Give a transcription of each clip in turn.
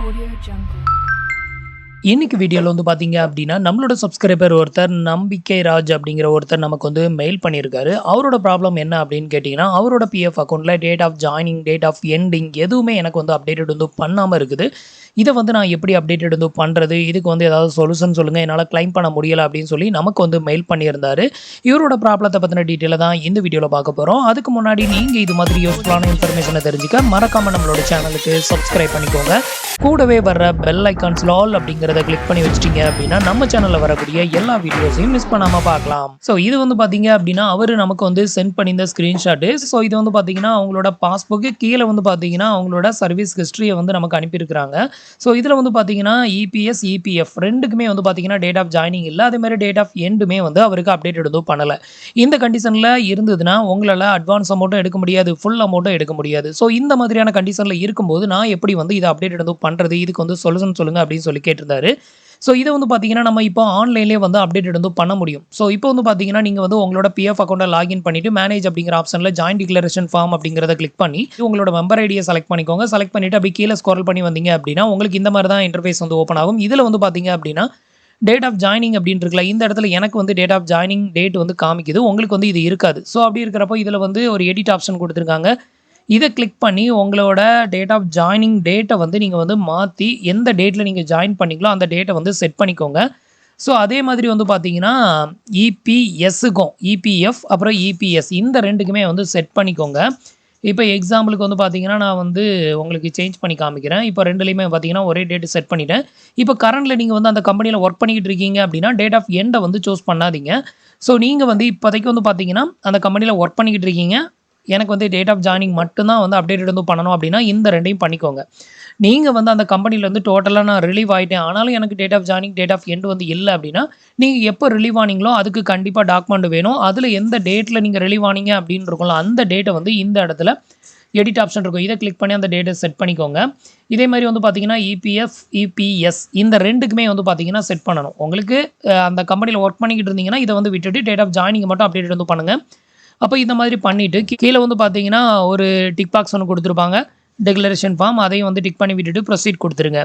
Audio Jungle. இன்னைக்கு வீடியோவில் வந்து பார்த்தீங்க அப்படின்னா நம்மளோட சப்ஸ்கிரைபர் ஒருத்தர் நம்பிக்கை ராஜ் அப்படிங்கிற ஒருத்தர் நமக்கு வந்து மெயில் பண்ணியிருக்காரு அவரோட ப்ராப்ளம் என்ன அப்படின்னு கேட்டிங்கன்னா அவரோட பிஎஃப் அக்கௌண்ட்டில் date of joining date of ending எதுவுமே எனக்கு வந்து அப்டேட்டட் வந்து பண்ணாமல் இருக்குது. இதை வந்து நான் எப்படி அப்டேட்டட் வந்து பண்ணுறது இதுக்கு வந்து ஏதாவது சொல்யூஷன் சொல்லுங்கள் என்னால் க்ளைம் பண்ண முடியலை அப்படின்னு சொல்லி நமக்கு வந்து மெயில் பண்ணியிருந்தாரு. இவரோட ப்ராப்ளத்தை பற்றின டீட்டெயிலை தான் இந்த வீடியோவில் பார்க்க போகிறோம் அதுக்கு முன்னாடி நீங்கள் இது மாதிரி யூஸ்ஃபுல்லான இன்ஃபர்மேஷனை தெரிஞ்சுக்க மறக்காமல் நம்மளோட சேனலுக்கு சப்ஸ்கிரைப் பண்ணிக்கோங்க. கூடவே வர்ற பெல் ஐக்கான்ஸில் ஆல் அப்படிங்கிறத கிளிக் பண்ணி வச்சிட்டீங்க அப்படின்னா நம்ம சேனலில் வரக்கூடிய எல்லா வீடியோஸையும் மிஸ் பண்ணாமல் பார்க்கலாம். ஸோ இது வந்து பார்த்தீங்க அப்படின்னா அவர் நமக்கு வந்து சென்ட் பண்ணியிருந்த ஸ்க்ரீன்ஷாட்டு ஸோ இது வந்து பார்த்தீங்கன்னா அவங்களோட பாஸ்புக்கு கீழே வந்து பார்த்தீங்கன்னா அவங்களோட சர்வீஸ் ஹிஸ்ட்ரியை வந்து நமக்கு அனுப்பியிருக்கிறாங்க. ஸோ இதில் வந்து பார்த்தீங்கன்னா இபிஎஸ் இபிஎஃப் ரெண்டுக்குமே வந்து பார்த்தீங்கன்னா டேட் ஆஃப் ஜாயினிங் இல்லை. அதே மாதிரி டேட் ஆஃப் எண்டுமே வந்து அவருக்கு அப்டேட் எதுவும் பண்ணலை. இந்த கண்டிஷனில் இருந்ததுன்னா உங்களால் அட்வான்ஸ் அமௌண்ட்டும் எடுக்க முடியாது ஃபுல் அமௌண்ட்டும் எடுக்க முடியாது. ஸோ இந்த மாதிரியான கண்டிஷனில் இருக்கும்போது நான் எப்படி வந்து இதை அப்டேட் எதுவும் பண்ணுறது இதுக்கு வந்து சொல்லுன்னு சொல்லுங்கள் அப்படின்னு சொல்லி கேட்டிருந்தாரு. ஸோ இதை வந்து பார்த்தீங்கன்னா நம்ம இப்போ ஆன்லைன்லேயே வந்து அப்டேட் வந்து பண்ண முடியும். ஸோ இப்போ வந்து பார்த்தீங்கன்னா நீங்கள் வந்து உங்களோட பிஎஃப் அக்கௌண்ட்டை லாகின் பண்ணிட்டு மேனேஜ் அப்படிங்கிற ஆப்ஷனில் ஜாயின் டிக்ளரேஷன் ஃபார்ம் அப்படிங்கிறத கிளிக் பண்ணி உங்களோட மெம்பர் ஐடியை செலக்ட் பண்ணிக்கோங்க. செலக்ட் பண்ணிவிட்டு அப்படி கீழே ஸ்கோரல் பண்ணி வந்தீங்க அப்படின்னா உங்களுக்கு இந்த மாதிரி தான் இன்டர்ஃபேஸ் வந்து ஓப்பன் ஆகும். இதில் வந்து பார்த்தீங்க அப்படின்னா டேட் ஆஃப் ஜாயினிங் அப்படின்னு இருக்குல்ல இந்த இடத்துல எனக்கு வந்து டேட் ஆஃப் ஜாயினிங் டேட் வந்து காமிக்குது. உங்களுக்கு வந்து இது இருக்காது. ஸோ அப்படி இருக்கிறப்போ இதில் வந்து ஒரு எடிட் ஆப்ஷன் கொடுத்துருக்காங்க. இதை கிளிக் பண்ணி உங்களோட டேட் ஆஃப் ஜாயினிங் டேட்டை வந்து நீங்கள் வந்து மாற்றி எந்த டேட்டில் நீங்கள் ஜாயின் பண்ணிக்கலோ அந்த டேட்டை வந்து செட் பண்ணிக்கோங்க. ஸோ அதே மாதிரி வந்து பார்த்தீங்கன்னா இபிஎஸ்ஸுக்கும் இபிஎஃப் அப்புறம் இபிஎஸ் இந்த ரெண்டுக்குமே வந்து செட் பண்ணிக்கோங்க. இப்போ எக்ஸாம்பிளுக்கு வந்து பார்த்தீங்கன்னா நான் வந்து உங்களுக்கு சேஞ்ச் பண்ணி காமிக்கிறேன். இப்போ ரெண்டுலேயுமே பார்த்தீங்கன்னா ஒரே டேட்டு செட் பண்ணிட்டேன். இப்போ கரண்டில் நீங்கள் வந்து அந்த கம்பெனியில் ஒர்க் பண்ணிக்கிட்டு இருக்கீங்க அப்படின்னா டேட் ஆஃப் எண்டை வந்து சூஸ் பண்ணாதீங்க. ஸோ நீங்கள் வந்து இப்போதைக்கு வந்து பார்த்தீங்கன்னா அந்த கம்பெனியில் ஒர்க் பண்ணிக்கிட்டு இருக்கீங்க. எனக்கு வந்து டேட் ஆஃப் ஜாயினிங் மட்டும்தான் வந்து அப்டேட் வந்து பண்ணணும் அப்படின்னா இந்த ரெண்டையும் பண்ணிக்கோங்க. நீங்கள் வந்து அந்த கம்பெனிலேருந்து டோட்டலாக நான் ரிலீவ் ஆகிட்டேன் ஆனாலும் எனக்கு date of joining date of end வந்து இல்லை அப்படின்னா நீங்கள் எப்போ ரிலீவ் ஆனீங்களோ அதுக்கு கண்டிப்பாக டாக்குமெண்ட் வேணும். அதில் எந்த டேட்டில் நீங்கள் ரிலீவ் ஆனீங்க அப்படின்னு இருக்கும்ல அந்த டேட்டை வந்து இந்த இடத்துல எடிட் ஆப்ஷன் இருக்கும். இதை கிளிக் பண்ணி அந்த டேட்டை செட் பண்ணிக்கோங்க. இதே மாதிரி வந்து பார்த்தீங்கன்னா இபிஎஃப் இபிஎஸ் இந்த ரெண்டுக்குமே வந்து பார்த்தீங்கன்னா செட் பண்ணணும். உங்களுக்கு அந்த கம்பெனியில் ஒர்க் பண்ணிக்கிட்டு இருந்தீங்கன்னா இதை வந்து விட்டுட்டு டேட் ஆஃப் ஜாயினிங் மட்டும் அப்டேட் வந்து பண்ணுங்கள் அப்போ இந்த மாதிரி பண்ணிவிட்டு கீழே வந்து பார்த்தீங்கன்னா ஒரு டிக் பாக்ஸ் ஒன்று கொடுத்துருப்பாங்க. டெக்ளரேஷன் ஃபார்ம் அதையும் வந்து டிக் பண்ணி விட்டுட்டு ப்ரொசீட் கொடுத்துருங்க.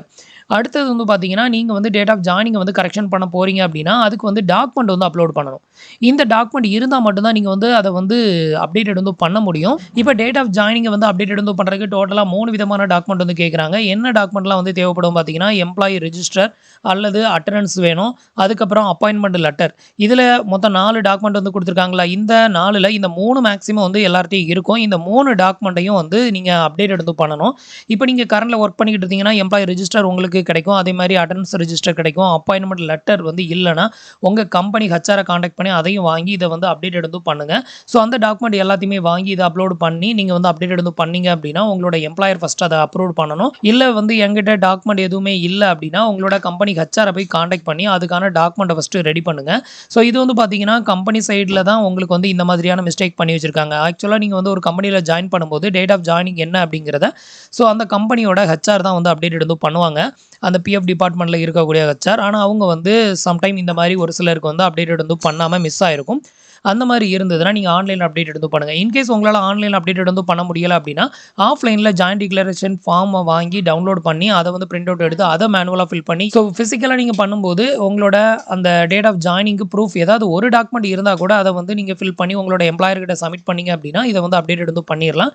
அடுத்தது வந்து பார்த்தீங்கன்னா நீங்கள் வந்து டேட் ஆஃப் ஜாயினிங் வந்து கரெக்ஷன் பண்ண போகிறீங்க அப்படின்னா அதுக்கு வந்து டாக்குமெண்ட் வந்து அப்லோட் பண்ணணும். இந்த டாக்குமெண்ட் இருந்தால் மட்டும்தான் நீங்கள் வந்து அதை வந்து அப்டேட்டட் வந்து பண்ண முடியும். இப்போ டேட் ஆஃப் ஜாயினிங்கை வந்து அப்டேட்டட் வந்து பண்ணுறதுக்கு டோட்டலாக மூணு விதமான டாக்குமெண்ட் வந்து கேட்குறாங்க என்ன டாக்குமெண்ட்லாம் வந்து தேவைப்படும் பார்த்தீங்கன்னா எம்ப்ளாயி ரெஜிஸ்டர் அல்லது அட்டண்டன்ஸ் வேணும். அதுக்கப்புறம் அப்பாயின்மெண்ட் லெட்டர் இதில் மொத்தம் நாலு டாக்குமெண்ட் வந்து கொடுத்துருக்காங்களா? இந்த நாலில் இந்த மூணு மேக்ஸிமம் வந்து எல்லார்ட்டையும் இருக்கும். இந்த மூணு டாக்குமெண்ட்டையும் வந்து நீங்கள் அப்டேட் எடுத்து பண்ணணும். இப்போ நீங்கள் கரண்டில் ஒர்க் பண்ணிக்கிட்டு இருந்தீங்கன்னா எம்ப்ளாயி ரிஜிஸ்டர் உங்களுக்கு கிடைக்கும். அதே மாதிரி அட்டண்டன்ஸ் ரிஜிஸ்டர் கிடைக்கும். அப்பாயின்மெண்ட் லெட்டர் வந்து இல்லைன்னா உங்கள் கம்பெனி ஹச்ஆரை காண்டாக்ட் பண்ணி அதையும் வாங்கி இதை வந்து அப்டேட் எடுத்து பண்ணுங்கள் ஸோ அந்த டாக்குமெண்ட் எல்லாத்தையுமே வாங்கி இதை அப்லோட் பண்ணி நீங்கள் வந்து அப்டேட் எடுத்து பண்ணீங்க அப்படின்னா உங்களோட எம்ப்ளாயர் ஃபஸ்ட் அதை அப்ரூவ் பண்ணணும். இல்லை வந்து எங்கிட்ட டாக்குமெண்ட் எதுவுமே இல்லை அப்படின்னா உங்களோட கம்பெனி ஹச்ஆரை போய் காண்டாக்ட் பண்ணி அதுக்கான டாக்குமெண்ட்டை ஃபஸ்ட்டு ரெடி பண்ணுங்கள் ஸோ இது வந்து பார்த்தீங்கன்னா கம்பெனி சைடில் தான் உங்களுக்கு வந்து இந்த மாதிரியான மிஸ்டேக் பண்ணி வச்சிருக்காங்க. ஆக்சுவலாக நீங்கள் வந்து ஒரு கம்பெனியில் ஜாயின் பண்ணும்போது டேட் ஆஃப் ஜாயினிங் என்ன அப்படிங்கிறத ஸோ அந்த கம்பெனியோட ஹெச்ஆர் தான் வந்து அப்டேட் எடுத்து பண்ணுவாங்க. அந்த பிஎஃப் டிபார்ட்மெண்ட்டில் இருக்கக்கூடிய ஹெச்ஆர் ஆனால் அவங்க வந்து சம்டைம் இந்த மாதிரி ஒரு சிலருக்கு வந்து அப்டேட் எடுத்து பண்ணாமல் மிஸ் ஆயிருக்கும். அந்த மாதிரி இருந்ததுன்னா நீங்கள் ஆன்லைன் அப்டேட் எடுத்து பண்ணுங்கள் இன்கேஸ் உங்களால் ஆன்லைன் அப்டேட் எடுத்து பண்ண முடியலை அப்படின்னா ஆஃப்லைனில் ஜாயின் டிக்ளரேஷன் ஃபார்மை வாங்கி டவுன்லோட் பண்ணி அதை வந்து பிரிண்ட் அவுட் எடுத்து அதை மேனுவலாக ஃபில் பண்ணி ஸோ ஃபிசிக்கலாக நீங்கள் பண்ணும்போது உங்களோட அந்த டேட் ஆஃப் ஜாயினிங்க்கு ப்ரூஃப் ஏதாவது ஒரு டாக்குமெண்ட் இருந்தால் கூட அதை வந்து நீங்கள் ஃபில் பண்ணி உங்களோட எம்ப்ளாயர்கிட்ட சப்மிட் பண்ணீங்க அப்படின்னா இதை வந்து அப்டேட் எடுத்து பண்ணிடலாம்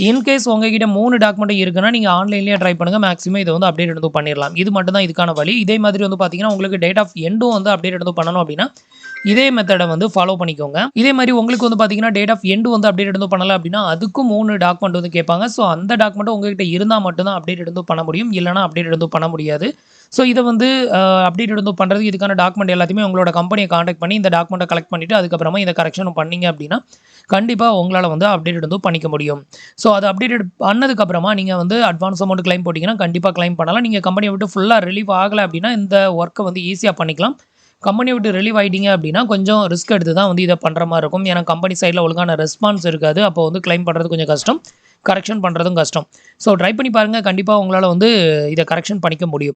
இன்கேஸ் உங்ககிட்ட மூணு டாக்குமெண்ட் இருக்குன்னா நீங்கள் ஆன்லைன்லேயே ட்ரை பண்ணுங்கள் மேக்ஸிமம் இதை வந்து அப்டேட் எடுத்து பண்ணிடலாம் இது மட்டும் தான் இதுக்கான வழி. இதே மாதிரி வந்து பார்த்தீங்கன்னா உங்களுக்கு டேட் ஆஃப் எண்டும் வந்து அப்டேட் எடுத்து பண்ணணும் அப்படின்னா இதே மெத்தடை வந்து ஃபாலோ பண்ணிக்கோங்க. இதே மாதிரி உங்களுக்கு வந்து பார்த்தீங்கன்னா டேட் ஆஃப் எண்டு வந்து அப்டேட் எடுத்து பண்ணலாம் அப்படின்னா அதுக்கும் மூணு டாக்குமெண்ட் வந்து கேட்பாங்க. ஸோ அந்த டாக்குமெண்ட் உங்ககிட்ட இருந்தால் மட்டும்தான் அப்டேட் எடுத்து பண்ண முடியும். இல்லைனா அப்டேட் எடுத்து பண்ண முடியாது. ஸோ இதை வந்து அப்டேட் எடுத்து பண்ணுறதுக்கு இதுக்கான டாக்குமெண்ட் எல்லாத்தையுமே உங்களோட கம்பெனியை காண்டாக்ட் பண்ணி இந்த டாக்குமெண்ட்டை கலெக்ட் பண்ணிவிட்டு அதுக்கப்புறமா இந்த கரெக்ஷன் பண்ணீங்க அப்படின்னா கண்டிப்பாக உங்களால் வந்து அப்டேட் இருந்தும் பண்ணிக்க முடியும். ஸோ அது அப்டேட் பண்ணதுக்கப்புறமா நீங்கள் வந்து அட்வான்ஸ் அமௌண்ட் க்ளைம் போட்டிங்கன்னா கண்டிப்பாக க்ளைம் பண்ணலாம். நீங்கள் கம்பெனியை விட்டு ஃபுல்லாக ரிலீவ் ஆகலை அப்படின்னா இந்த ஒர்க்கை வந்து ஈஸியாக பண்ணிக்கலாம். கம்பெனி விட்டு ரிலீவ் ஆகிட்டீங்க அப்படின்னா கொஞ்சம் ரிஸ்க் எடுத்து தான் வந்து இதை பண்ணுற மாதிரி இருக்கும். ஏன்னா கம்பெனி சைடில் ஒழுங்கான ரெஸ்பான்ஸ் இருக்காது. அப்போ வந்து கிளைம் பண்ணுறது கொஞ்சம் கஷ்டம். கரெக்ஷன் பண்ணுறதும் கஷ்டம். ஸோ ட்ரை பண்ணி பாருங்கள் கண்டிப்பாக உங்களால் வந்து இதை கரெக்ஷன் பண்ணிக்க முடியும்.